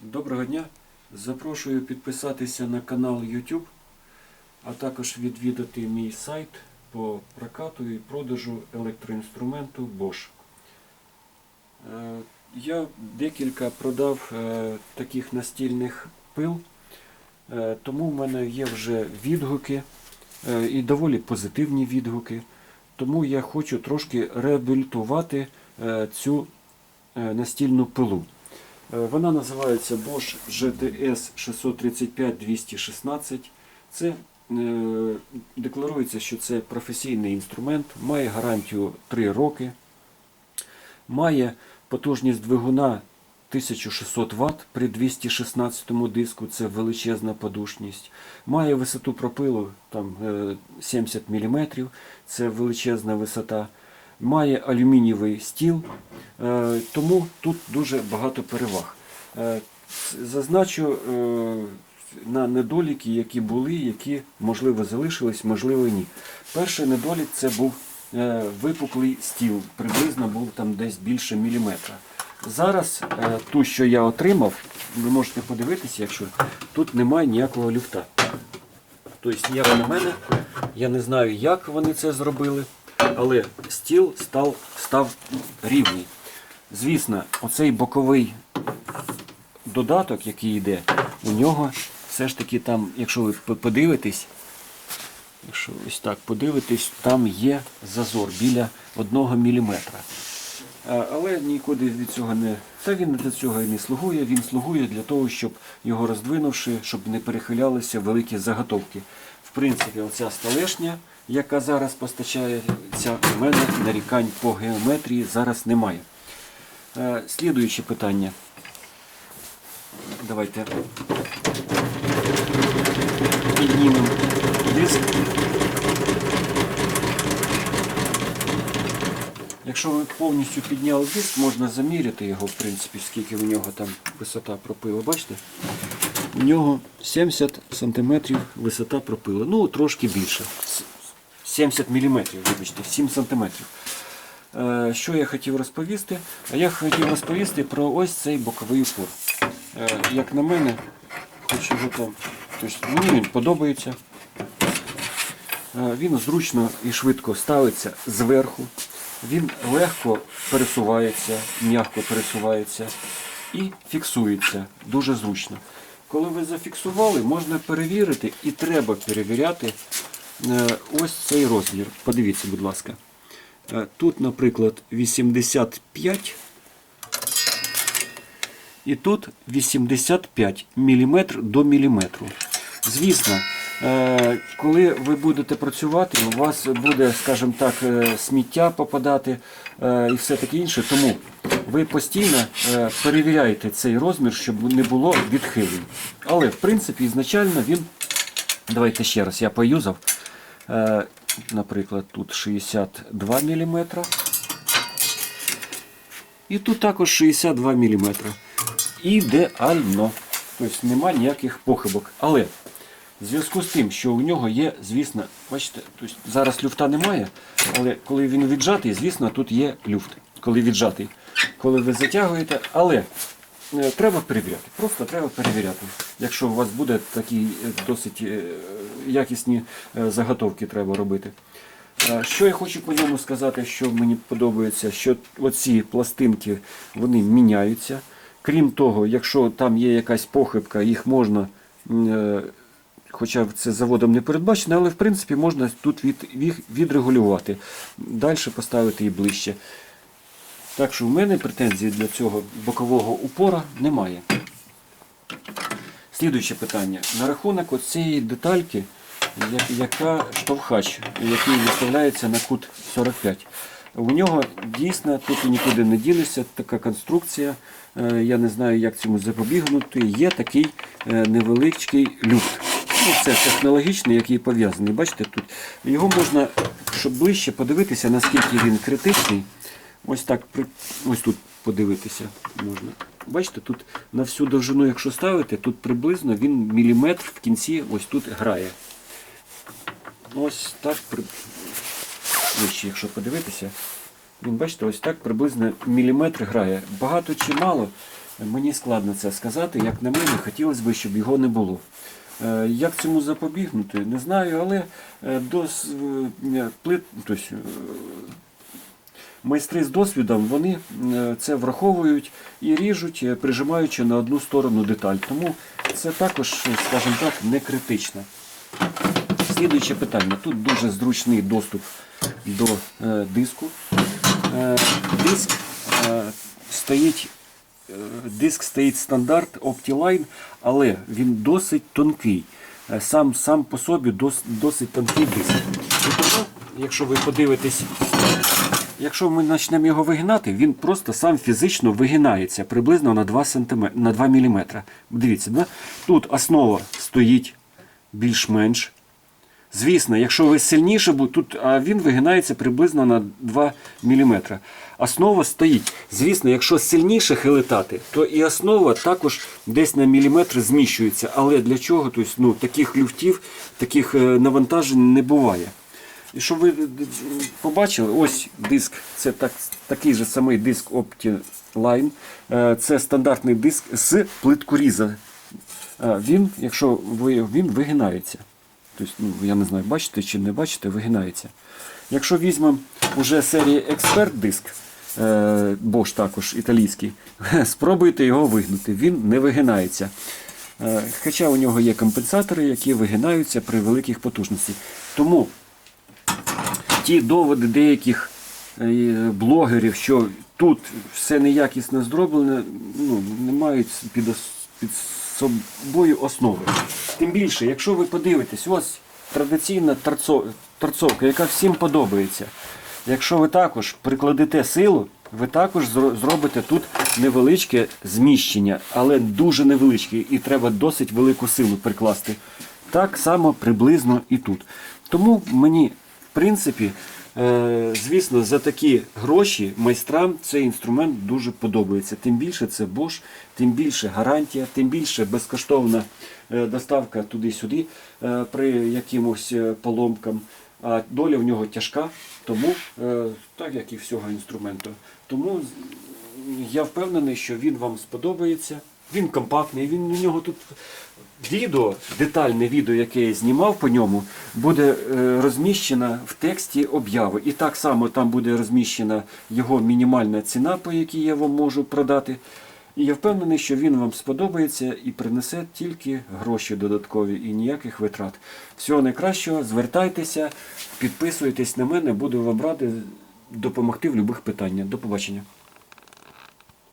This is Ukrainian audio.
Доброго дня! Запрошую підписатися на канал YouTube, а також відвідати мій сайт по прокату і продажу електроінструменту Bosch. Е, Я декілька продав е, таких настільних пил, е, тому в мене є вже відгуки і доволі позитивні відгуки. Тому я хочу трошки реабілітувати цю настільну пилу. Е, Вона називається Bosch GTS 635-216. Це е, декларується, що це професійний інструмент, має гарантію 3 роки, має потужність двигуна 1600 Вт при 216 диску, це величезна подушність. Має висоту пропилу там, е, 70 мм, це величезна висота. Має алюмінієвий стіл, е, тому тут дуже багато переваг. Е, Зазначу е, на недоліки, які були, які можливо залишились, можливо ні. Перший недолік це був випуклий стіл, приблизно був там десь більше міліметра. Зараз ту, що я отримав, ви можете подивитися, якщо тут немає ніякого люфта. Тобто, як на мене, я не знаю, як вони це зробили, але стіл став, став рівний. Звісно, оцей боковий додаток, який йде, у нього все ж таки там, якщо ви подивитесь, якщо ось так подивитесь, там є зазор біля 1 мм. Але нікуди від цього не. Та він для цього і не слугує. Він слугує для того, щоб його роздвинувши, щоб не перехилялися великі заготовки. В принципі, оця столешня, яка зараз постачається, у мене нарікань по геометрії зараз немає. Е, Слідуюче питання. Давайте піднімемо диск. Якщо ви повністю підняли диск, можна заміряти його, в принципі, скільки у нього там висота пропила. Бачите? У нього 70 см висота пропила. Ну, трошки більше. С- 70 мм, вибачте, 7 см. Е, Що я хотів розповісти? Я хотів розповісти про ось цей боковий упор. Е, Як на мене, хоч його там. Тобто, мені він подобається. Е, Він зручно і швидко ставиться зверху. Він легко пересувається, м'яко пересувається і фіксується дуже зручно. Коли ви зафіксували, можна перевірити і треба перевіряти ось цей розмір. Подивіться, будь ласка. Е, Тут, наприклад, 85 і тут 85 мм до міліметру. Звісно, е, коли ви будете працювати, у вас буде, скажімо так, е, сміття попадати е, і все таке інше. Тому ви постійно е, перевіряєте цей розмір, щоб не було відхилень. Але в принципі ізначально він, давайте ще раз, я поюзав. Е, Наприклад, тут 62 мм. І тут також 62 мм. Ідеально. Тобто нема ніяких похибок. Але в зв'язку з тим, що у нього є, звісно, бачите, тобто зараз люфта немає, але коли він віджатий, звісно, тут є люфт. Коли віджатий. Коли ви затягуєте, але е, треба перевіряти. Просто треба перевіряти. Якщо у вас буде такі е, досить якісні е, заготовки треба робити. Е, Що я хочу по ньому сказати, що мені подобається, що оці пластинки вони міняються. Крім того, якщо там є якась похибка, їх можна, е, хоча це заводом не передбачено, але в принципі можна тут від, відрегулювати, далі поставити і ближче. Так що в мене претензій для цього бокового упора немає. Слідуюче питання. На рахунок цієї детальки, яка штовхач, який виставляється на кут 45. У нього дійсно тут нікуди не дінешся, така конструкція. Е, Я не знаю, як цьому запобігнути. Є такий е, невеличкий люфт. Ну, це технологічний, який пов'язаний. Бачите, тут його можна, щоб ближче подивитися, наскільки він критичний. Ось так ось тут подивитися можна. Бачите, тут на всю довжину, якщо ставити, тут приблизно він міліметр в кінці ось тут грає. Ось так вище, якщо подивитися, він бачите, ось так приблизно міліметр грає. Багато чи мало, Мені складно це сказати. Як на мене, хотілося б, щоб його не було. Е, Як цьому запобігнути, не знаю, але е, дос, е, плит, е, майстри з досвідом вони це враховують і ріжуть, прижимаючи на одну сторону деталь. Тому це також, скажімо так, не критично. Слідуюче питання. Тут дуже зручний доступ до е, диску. Е, диск е, стоїть. е, Диск стоїть стандарт OptiLine, але він досить тонкий. Е, Сам, сам по собі дос, досить тонкий диск. І тому, якщо ви подивитесь, якщо ми почнемо його вигинати, він просто сам фізично вигинається приблизно на 2, см, на 2 мм. Дивіться, да? тут основа стоїть більш-менш. Звісно, якщо ви сильніше, бу- тут а він вигинається приблизно на 2 мм. Основа стоїть. Звісно, якщо сильніше хилитати, то і основа також десь на міліметр зміщується. Але для чого? Тобто, ну, таких люфтів, таких е, навантажень не буває. І щоб ви е, побачили, ось диск, це так, такий же самий диск OptiLine. Е, Це стандартний диск з плиткоріза. Він, якщо ви, він вигинається. Тобто, ну, я не знаю, бачите чи не бачите, вигинається. Якщо візьмемо уже серії Expert диск, е, Bosch також італійський, спробуйте його вигнути. Він не вигинається. Е, Хоча у нього є компенсатори, які вигинаються при великих потужності. Тому ті доводи деяких е, блогерів, що тут все неякісно зроблене, ну, не мають під, під собою основи. Тим більше, якщо ви подивитесь, ось традиційна торцо- торцовка, яка всім подобається. Якщо ви також прикладете силу, ви також зробите тут невеличке зміщення, але дуже невеличке, і треба досить велику силу прикласти. Так само приблизно і тут. Тому мені, в принципі, звісно, за такі гроші майстрам цей інструмент дуже подобається. Тим більше це Bosch, тим більше гарантія, тим більше безкоштовна е, доставка туди-сюди е, при якимось е, поломкам. А доля в нього тяжка, тому, е, так як і всього інструменту. Тому я впевнений, що він вам сподобається. Він компактний, він у нього тут відео, детальне відео, яке я знімав по ньому, буде е, розміщено в тексті обяви. І так само там буде розміщена його мінімальна ціна, по якій я вам можу продати. І я впевнений, що він вам сподобається і принесе тільки гроші додаткові і ніяких витрат. Всього найкращого, звертайтеся, підписуйтесь на мене, буду вам радий допомогти в будь-яких питаннях. До побачення.